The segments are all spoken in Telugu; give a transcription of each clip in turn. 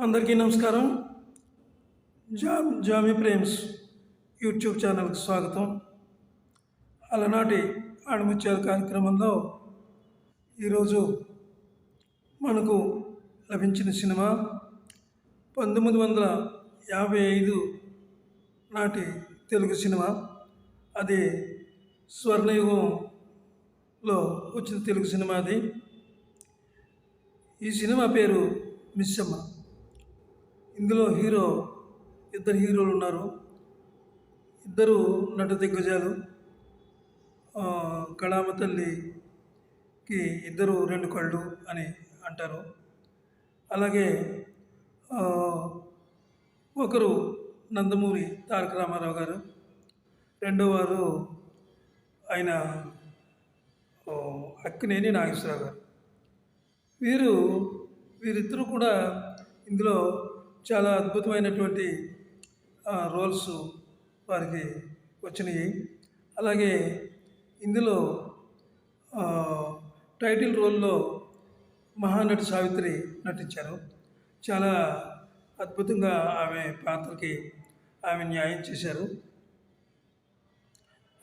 అందరికీ నమస్కారం. జామ్ జామీ ప్రేమ్స్ యూట్యూబ్ ఛానల్కి స్వాగతం. అలనాటి ఆణిముత్యాల కార్యక్రమంలో ఈరోజు మనకు లభించిన సినిమా పంతొమ్మిది వందల యాభై ఐదు నాటి తెలుగు సినిమా. అది స్వర్ణయుగంలో వచ్చిన తెలుగు సినిమా అది. ఈ సినిమా పేరు మిస్సమ్మ. ఇందులో హీరో ఇద్దరు హీరోలు ఉన్నారు. ఇద్దరు నట దిగ్గజాలు కళామ తల్లికి ఇద్దరు రెండు కళ్ళు అని అంటారు. అలాగే ఒకరు నందమూరి తారక రామారావు గారు. రెండో వారు ఆయన అక్కినేని నాగేశ్వరరావు గారు. వీరు వీరిద్దరూ కూడా ఇందులో చాలా అద్భుతమైనటువంటి రోల్స్ వారికి వచ్చినాయి. అలాగే ఇందులో టైటిల్ రోల్లో మహానటి సావిత్రి నటించారు. చాలా అద్భుతంగా ఆమె పాత్రకి ఆమె న్యాయం చేశారు.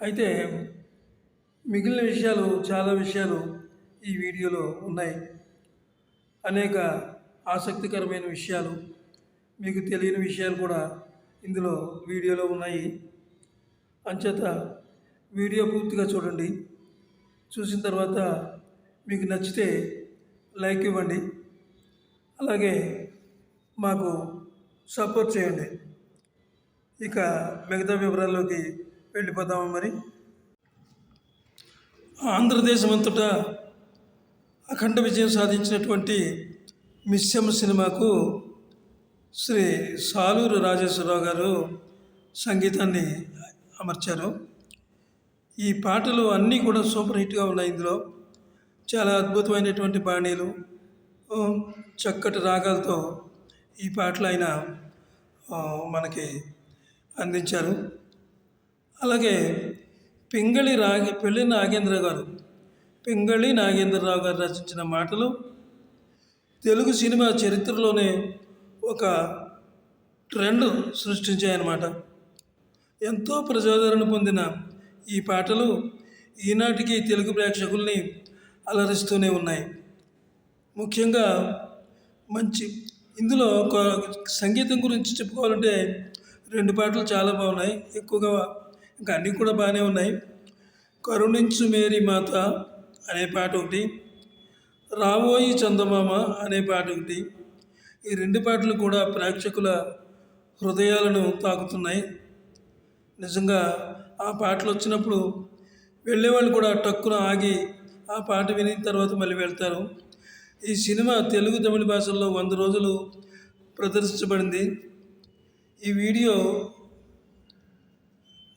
అయితే మిగిలిన విషయాలు చాలా విషయాలు ఈ వీడియోలో ఉన్నాయి. అనేక ఆసక్తికరమైన విషయాలు మీకు తెలియని విషయాలు కూడా ఇందులో వీడియోలో ఉన్నాయి. అంచేత వీడియో పూర్తిగా చూడండి. చూసిన తర్వాత మీకు నచ్చితే లైక్ ఇవ్వండి. అలాగే మాకు సపోర్ట్ చేయండి. ఇక మిగతా వివరాల్లోకి వెళ్ళిపోదాము మరి? ఆంధ్రదేశం అంతటా అఖండ విజయం సాధించినటువంటి మిస్సమ్మ సినిమాకు శ్రీ సాలూరు రాజేశ్వరరావు గారు సంగీతాన్ని అమర్చారు. ఈ పాటలు అన్నీ కూడా సూపర్ హిట్గా ఉన్నాయి ఇందులో. చాలా అద్భుతమైనటువంటి బాణీలు చక్కటి రాగాలతో ఈ పాటలు ఆయన మనకి అందించారు. అలాగే పింగళి రాగి పెళ్ళి నాగేంద్ర గారు పింగళి నాగేంద్రరావు గారు రచించిన మాటలు తెలుగు సినిమా చరిత్రలోనే ఒక ట్రెండ్ సృష్టించాయన్నమాట. ఎంతో ప్రజాదరణ పొందిన ఈ పాటలు ఈనాటికి తెలుగు ప్రేక్షకుల్ని అలరిస్తూనే ఉన్నాయి. ముఖ్యంగా మంచి ఇందులో ఒక సంగీతం గురించి చెప్పుకోవాలంటే రెండు పాటలు చాలా బాగున్నాయి. ఎక్కువగా ఇంకా అన్నీ కూడా బాగానే ఉన్నాయి. కరుణించు మేరీ మాత అనే పాట ఒకటి రావోయి చందమామ అనే పాట ఒకటి ఈ రెండు పాటలు కూడా ప్రేక్షకుల హృదయాలను తాకుతున్నాయి. నిజంగా ఆ పాటలు వచ్చినప్పుడు వెళ్ళేవాళ్ళు కూడా టక్కున ఆగి ఆ పాట విని తర్వాత మళ్ళీ వెళ్తారు. ఈ సినిమా తెలుగు తమిళ భాషల్లో వంద రోజులు ప్రదర్శించబడింది. ఈ వీడియో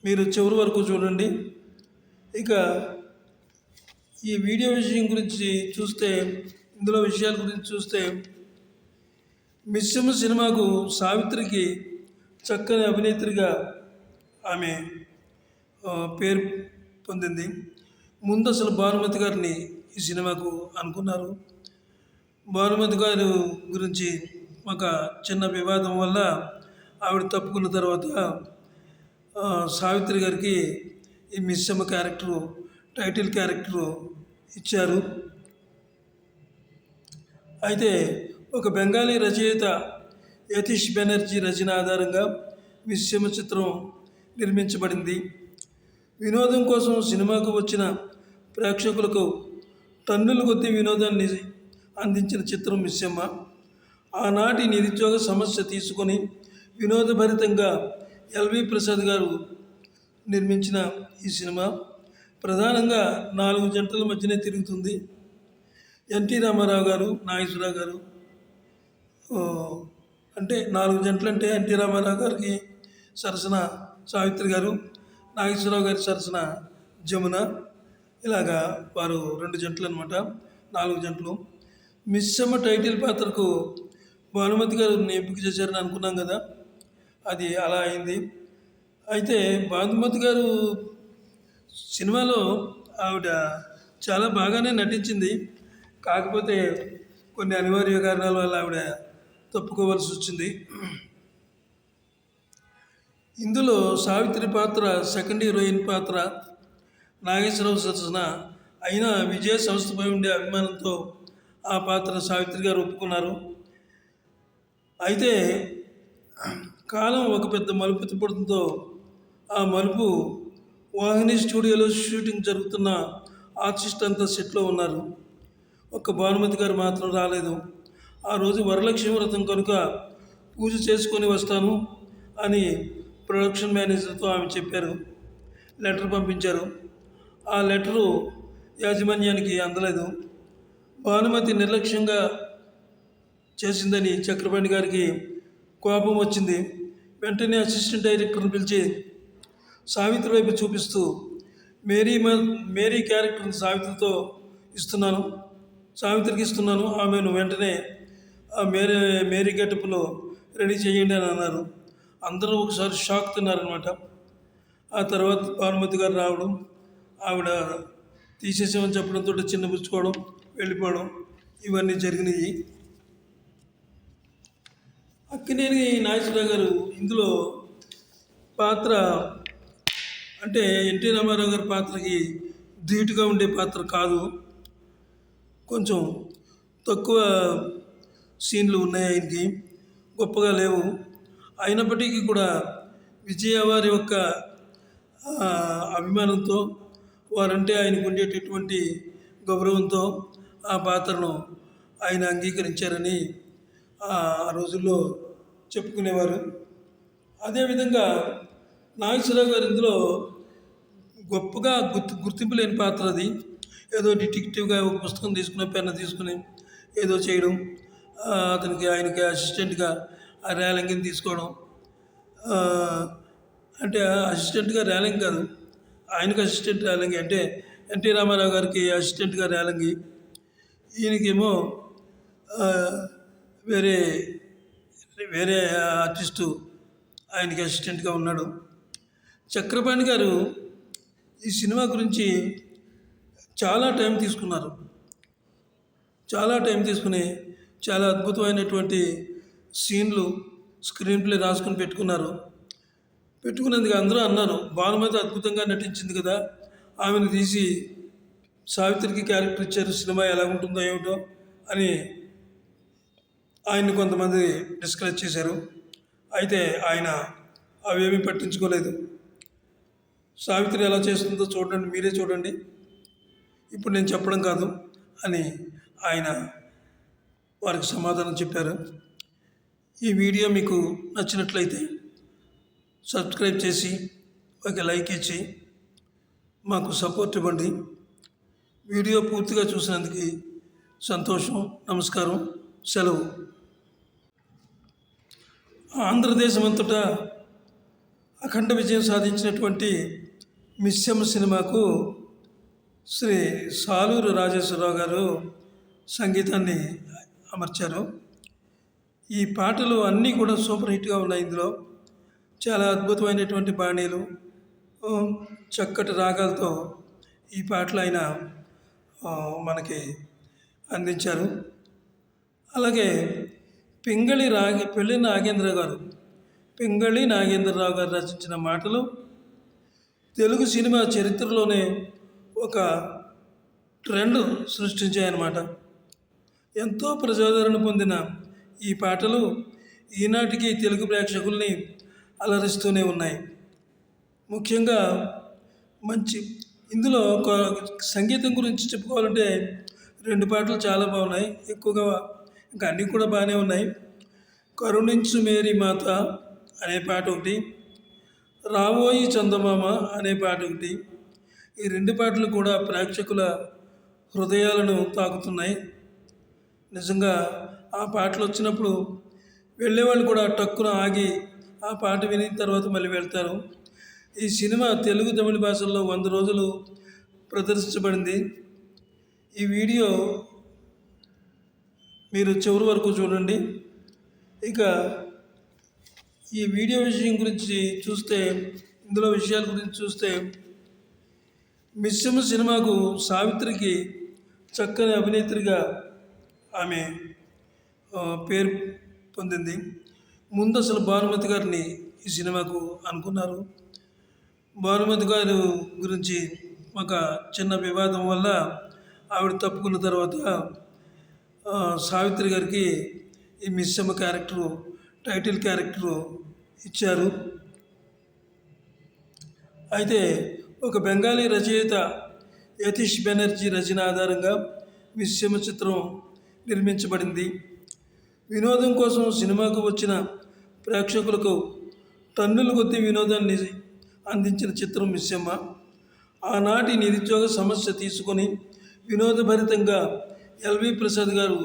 మీరు చివరి వరకు చూడండి. ఇక ఈ వీడియో విషయం గురించి చూస్తే ఇందులో విషయాల గురించి చూస్తే మిశ్రమ సినిమాకు సావిత్రికి చక్కని అభినేత్రిగా ఆమె పేరు పొందింది. ముందు అసలు భానుమతి గారిని ఈ సినిమాకు అనుకున్నారు. భానుమతి గారు గురించి ఒక చిన్న వివాదం వల్ల ఆవిడ తప్పుకున్న తర్వాత సావిత్రి గారికి ఈ మిశ్రమ క్యారెక్టరు టైటిల్ క్యారెక్టరు ఇచ్చారు. అయితే ఒక బెంగాలీ రచయిత యతీష్ బెనర్జీ రచన ఆధారంగా మిశ్రమ చిత్రం నిర్మించబడింది. వినోదం కోసం సినిమాకు వచ్చిన ప్రేక్షకులకు టన్నుల కొద్ది వినోదాన్ని అందించిన చిత్రం మిస్సమ్మ ఆనాటి నిరుద్యోగ సమస్య తీసుకొని వినోదభరితంగా ఎల్వి ప్రసాద్ గారు నిర్మించిన ఈ సినిమా ప్రధానంగా నాలుగు జంటల మధ్యనే తిరుగుతుంది. ఎన్టీ రామారావు గారు నాగేశ్వరరావు గారు అంటే నాలుగు జంటలు అంటే ఎన్టీ రామారావు గారికి సరసన సావిత్రి గారు నాగేశ్వరరావు గారి సరసన జమున. ఇలాగా వారు రెండు జంటలు అనమాట నాలుగు జంటలు. మిస్సమ్మ టైటిల్ పాత్రకు భానుమతి గారు ఎంపిక చేశారని అనుకున్నాం కదా అది అలా అయింది. అయితే భానుమతి గారు సినిమాలో ఆవిడ చాలా బాగానే నటించింది. కాకపోతే కొన్ని అనివార్య కారణాల వల్ల ఆవిడ తప్పుకోవాల్సి వచ్చింది. ఇందులో సావిత్రి పాత్ర సెకండ్ హీరోయిన్ పాత్ర నాగేశ్వరరావు సరసన అయినా విజయ సంస్థపై ఉండే అభిమానంతో ఆ పాత్ర సావిత్రి గారు ఒప్పుకున్నారు. అయితే కాలం ఒక పెద్ద మలుపు తిప్పడంతో ఆ మలుపు వాహిని స్టూడియోలో షూటింగ్ జరుగుతున్న ఆర్టిస్ట్ అంతా సెట్లో ఉన్నారు. ఒక్క భానుమతి గారు మాత్రం రాలేదు. ఆ రోజు వరలక్ష్మి వ్రతం కనుక పూజ చేసుకొని వస్తాను అని ప్రొడక్షన్ మేనేజర్తో ఆమె చెప్పారు. లెటర్ పంపించారు. ఆ లెటరు యాజమాన్యానికి అందలేదు. భానుమతి నిర్లక్ష్యంగా చేసిందని చక్రపాణి గారికి కోపం వచ్చింది. వెంటనే అసిస్టెంట్ డైరెక్టర్ని పిలిచి సావిత్రి వైపు చూపిస్తూ మేరీ మ- మేరీ క్యారెక్టర్ని సావిత్రితో ఇస్తున్నాను. సావిత్రికి ఇస్తున్నాను. ఆమెను వెంటనే మేరీ మేరీ గెటప్లో రెడీ చేయండి అని అన్నారు. అందరూ ఒకసారి షాక్ తిన్నారనమాట ఆ తర్వాత భానుమతి గారు రావడం ఆవిడ తీసేసామని చెప్పడంతో చిన్న పుచ్చుకోవడం వెళ్ళిపోవడం ఇవన్నీ జరిగినాయి. అక్కినేని నాగేశ్వరరావు గారు ఇందులో పాత్ర అంటే ఎన్టీ రామారావు గారి పాత్రకి ధీటుగా ఉండే పాత్ర కాదు. కొంచెం తక్కువ సీన్లు ఉన్నాయి ఆయనకి. గొప్పగా లేవు. అయినప్పటికీ కూడా విజయ వారి యొక్క అభిమానంతో వారంటే ఆయనకు ఉండేటటువంటి గౌరవంతో ఆ పాత్రను ఆయన అంగీకరించారని ఆ రోజుల్లో చెప్పుకునేవారు. అదేవిధంగా నాగేశ్వరరావు గారు ఇందులో గొప్పగా గుర్తు గుర్తింపు లేని పాత్ర అది. ఏదో డిటెక్టివ్గా ఒక పుస్తకం తీసుకుని పెన్ను తీసుకుని ఏదో చేయడం. అతనికి ఆయనకి అసిస్టెంట్గా ఆ ర్యాలింగ్ని తీసుకోవడం. అంటే అసిస్టెంట్గా ర్యాలింగ్ కాదు ఆయనకి అసిస్టెంట్ ర్యాలింగ్ అంటే ఎన్టీ రామారావు గారికి అసిస్టెంట్గా ర్యాలింగ్ ఈయనకేమో వేరే వేరే ఆర్టిస్టు ఆయనకి అసిస్టెంట్గా ఉన్నాడు. చక్రపాణి గారు ఈ సినిమా గురించి చాలా టైం తీసుకున్నారు. చాలా టైం తీసుకుని చాలా అద్భుతమైనటువంటి సీన్లు స్క్రీన్ ప్లే రాసుకుని పెట్టుకున్నారు. పెట్టుకున్నందుకు అందరూ అన్నారు భానుమతి అద్భుతంగా నటించింది కదా ఆమెను తీసి సావిత్రికి క్యారెక్టర్ ఇచ్చారు సినిమా ఎలా ఉంటుందో ఏమిటో అని ఆయన్ని కొంతమంది డిస్కరేజ్ చేశారు. అయితే ఆయన అవేమీ పట్టించుకోలేదు. సావిత్రి ఎలా చేస్తుందో చూడండి మీరే చూడండి. ఇప్పుడు నేను చెప్పడం కాదు అని ఆయన వారికి సమాధానం చెప్పారు. ఈ వీడియో మీకు నచ్చినట్లయితే సబ్స్క్రైబ్ చేసి ఒక లైక్ ఇచ్చి మాకు సపోర్ట్ ఇవ్వండి. వీడియో పూర్తిగా చూసినందుకు సంతోషం నమస్కారం సెలవు. ఆంధ్రదేశం అంతటా అఖండ విజయం సాధించినటువంటి మిస్సమ్మ సినిమాకు శ్రీ సాలూరు రాజేశ్వరరావు గారు సంగీతాన్ని అమర్చారు. ఈ పాటలు అన్నీ కూడా సూపర్ హిట్గా ఉన్నాయి ఇందులో. చాలా అద్భుతమైనటువంటి బాణీలు. చక్కటి రాగాలతో ఈ పాటలు ఆయన మనకి అందించారు. అలాగే పింగళి రాగి పెళ్ళి నాగేంద్ర గారు పింగళి నాగేంద్రరావు గారు రచించిన మాటలు తెలుగు సినిమా చరిత్రలోనే ఒక ట్రెండ్ సృష్టించాయన్నమాట. ఎంతో ప్రజాదరణ పొందిన ఈ పాటలు ఈనాటికి తెలుగు ప్రేక్షకుల్ని అలరిస్తూనే ఉన్నాయి. ముఖ్యంగా మంచి ఇందులో ఒక సంగీతం గురించి చెప్పుకోవాలంటే రెండు పాటలు చాలా బాగున్నాయి. ఎక్కువగా ఇంకా అన్నీ కూడా బాగానే ఉన్నాయి. కరుణించు మేరీ మాత అనే పాట ఒకటి రావోయి చందమామ అనే పాట ఒకటి. ఈ రెండు పాటలు కూడా ప్రేక్షకుల హృదయాలను తాకుతున్నాయి. నిజంగా ఆ పాటలు వచ్చినప్పుడు వెళ్ళేవాళ్ళు కూడా టక్కున ఆగి ఆ పాట విని తర్వాత మళ్ళీ వెళ్తారు. ఈ సినిమా తెలుగు తమిళ భాషల్లో వంద రోజులు ప్రదర్శించబడింది. ఈ వీడియో మీరు చివరి వరకు చూడండి. ఇక ఈ వీడియో విషయం గురించి చూస్తే ఇందులో విషయాల గురించి చూస్తే మిశ్రమ సినిమాకు సావిత్రికి చక్కని అభినేత్రిగా ఆమె పేరు పొందింది. ముందు అసలు భానుమతి గారిని ఈ సినిమాకు అనుకున్నారు. భానుమతి గారు గురించి ఒక చిన్న వివాదం వల్ల ఆవిడ తప్పుకున్న తర్వాత సావిత్రి గారికి ఈ మిస్సమ్మ క్యారెక్టరు టైటిల్ క్యారెక్టరు ఇచ్చారు. అయితే ఒక బెంగాలీ రచయిత యతీష్ బెనర్జీ రచన ఆధారంగా మిస్సమ్మ చిత్రం నిర్మించబడింది. వినోదం కోసం సినిమాకు వచ్చిన ప్రేక్షకులకు టన్నుల కొద్ది వినోదాన్ని అందించిన చిత్రం మిస్సమ్మ. ఆనాటి నిరుద్యోగ సమస్య తీసుకొని వినోదభరితంగా ఎల్వి ప్రసాద్ గారు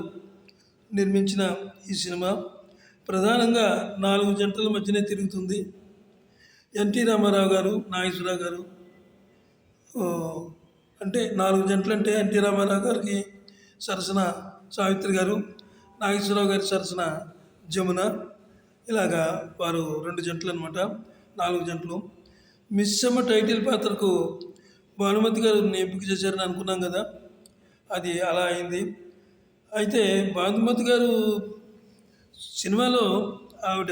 నిర్మించిన ఈ సినిమా ప్రధానంగా నాలుగు జంటల మధ్యనే తిరుగుతుంది. ఎన్టీ రామారావు గారు నాగేశ్వరరావు గారు అంటే నాలుగు జంటలు అంటే ఎన్టీ రామారావు గారికి సరసన సావిత్రి గారు నాగేశ్వరరావు గారి సరసన జమున. ఇలాగా వారు రెండు జంటలు అనమాట నాలుగు జంటలు. మిస్సమ్మ టైటిల్ పాత్రకు భానుమతి గారు ఎంపిక చేశారని అనుకున్నాం కదా అది అలా అయింది. అయితే భానుమతి గారు సినిమాలో ఆవిడ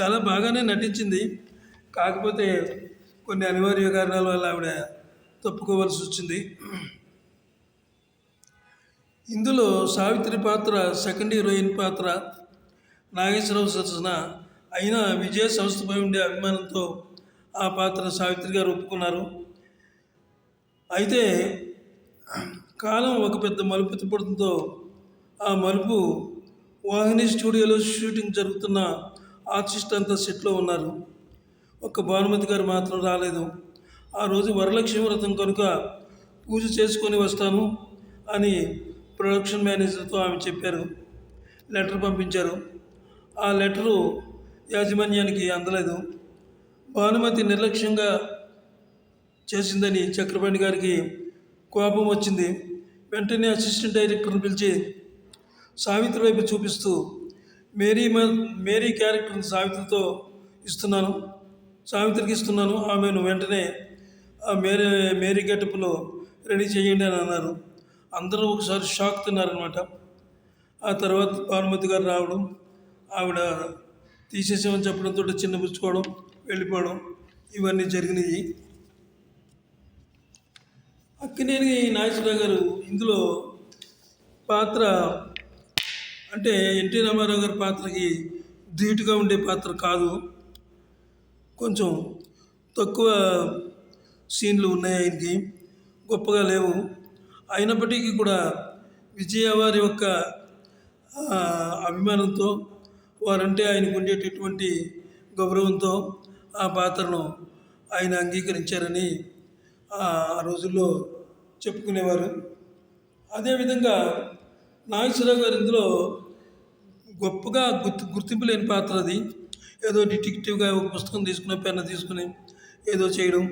చాలా బాగానే నటించింది. కాకపోతే కొన్ని అనివార్య కారణాల వల్ల ఆవిడ తప్పుకోవాల్సి వచ్చింది. ఇందులో సావిత్రి పాత్ర సెకండ్ హీరోయిన్ పాత్ర నాగేశ్వరరావు సరసన అయినా విజయ సంస్థపై ఉండే అభిమానంతో ఆ పాత్ర సావిత్రి గారు ఒప్పుకున్నారు. అయితే కాలం ఒక పెద్ద మలుపు తిప్పడంతో ఆ మలుపు వాహిని స్టూడియోలో షూటింగ్ జరుగుతున్న ఆర్టిస్ట్ అంతా సెట్లో ఉన్నారు. ఒక్క భానుమతి గారు మాత్రం రాలేదు. ఆ రోజు వరలక్ష్మి వ్రతం కనుక పూజ చేసుకొని వస్తాను అని ప్రొడక్షన్ మేనేజర్తో ఆమె చెప్పారు. లెటర్ పంపించారు. ఆ లెటరు యాజమాన్యానికి అందలేదు. భానుమతి నిర్లక్ష్యంగా చేసిందని చక్రపాణి గారికి కోపం వచ్చింది. వెంటనే అసిస్టెంట్ డైరెక్టర్ని పిలిచి సావిత్రి వైపు చూపిస్తూ మేరీ మ- మేరీ క్యారెక్టర్ని సావిత్రితో ఇస్తున్నాను. సావిత్రికి ఇస్తున్నాను. ఆమెను వెంటనే ఆ మేరీ మేరీ గెటప్లో రెడీ చేయండి అని అన్నారు. అందరూ ఒకసారి షాక్ తిన్నారనమాట ఆ తర్వాత భానుమతి గారు రావడం ఆవిడ తీసేసామని చెప్పడంతో చిన్న పుచ్చుకోవడం వెళ్ళిపోవడం ఇవన్నీ జరిగినాయి. అక్కినేని నాగేశ్వరరావు గారు ఇందులో పాత్ర అంటే ఎన్టీ రామారావు గారి పాత్రకి ధీటుగా ఉండే పాత్ర కాదు. కొంచెం తక్కువ సీన్లు ఉన్నాయి ఆయనకి. గొప్పగా లేవు. అయినప్పటికీ కూడా విజయ వారి యొక్క అభిమానంతో వారంటే ఆయనకు ఉండేటటువంటి గౌరవంతో ఆ పాత్రను ఆయన అంగీకరించారని ఆ రోజుల్లో చెప్పుకునేవారు. అదేవిధంగా నాగేశ్వరరావు గారు ఇందులో గొప్పగా గుర్తు గుర్తింపు లేని పాత్ర అది. ఏదో డిటెక్టివ్గా ఒక పుస్తకం తీసుకుని పెన్ను తీసుకుని ఏదో చేయడం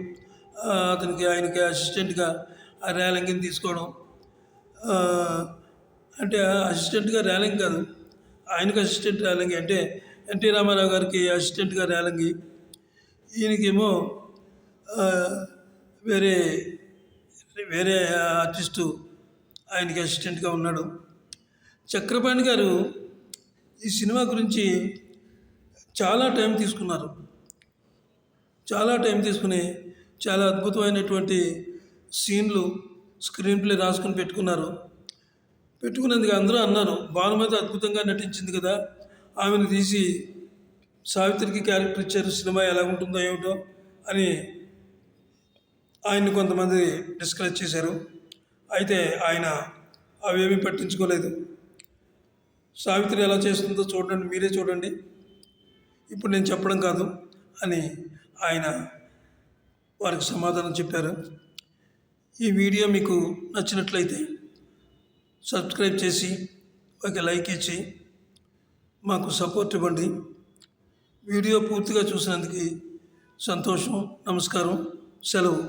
అతనికి ఆయనకి అసిస్టెంట్గా ర్యాలింగ్ని తీసుకోవడం. అంటే అసిస్టెంట్గా ర్యాలింగ్ కాదు. ఆయనకి అసిస్టెంట్ ర్యాలింగ్ అంటే ఎన్టీ రామారావు గారికి అసిస్టెంట్గా ర్యాలింగ్ ఈయనకేమో వేరే వేరే ఆర్టిస్టు ఆయనకి అసిస్టెంట్గా ఉన్నాడు. చక్రపాణి గారు ఈ సినిమా గురించి చాలా టైం తీసుకున్నారు. చాలా టైం తీసుకుని చాలా అద్భుతమైనటువంటి సీన్లు స్క్రీన్ ప్లే రాసుకుని పెట్టుకున్నారు. పెట్టుకున్నందుకు అందరూ అన్నారు. భానుమతి అద్భుతంగా నటించింది కదా. ఆమెను తీసి సావిత్రికి క్యారెక్టర్ ఇచ్చారు. సినిమా ఎలా ఉంటుందో ఏమిటో అని ఆయన్ని కొంతమంది డిస్కరేజ్ చేశారు. అయితే ఆయన అవేమీ పట్టించుకోలేదు. సావిత్రి ఎలా చేస్తుందో చూడండి మీరే చూడండి. ఇప్పుడు నేను చెప్పడం కాదు అని ఆయన వారికి సమాధానం చెప్పారు. ఈ వీడియో మీకు నచ్చినట్లయితే సబ్స్క్రైబ్ చేసి ఒక లైక్ ఇచ్చి మాకు సపోర్ట్ ఇవ్వండి. వీడియో పూర్తిగా చూసినందుకు సంతోషం నమస్కారం సెలవు.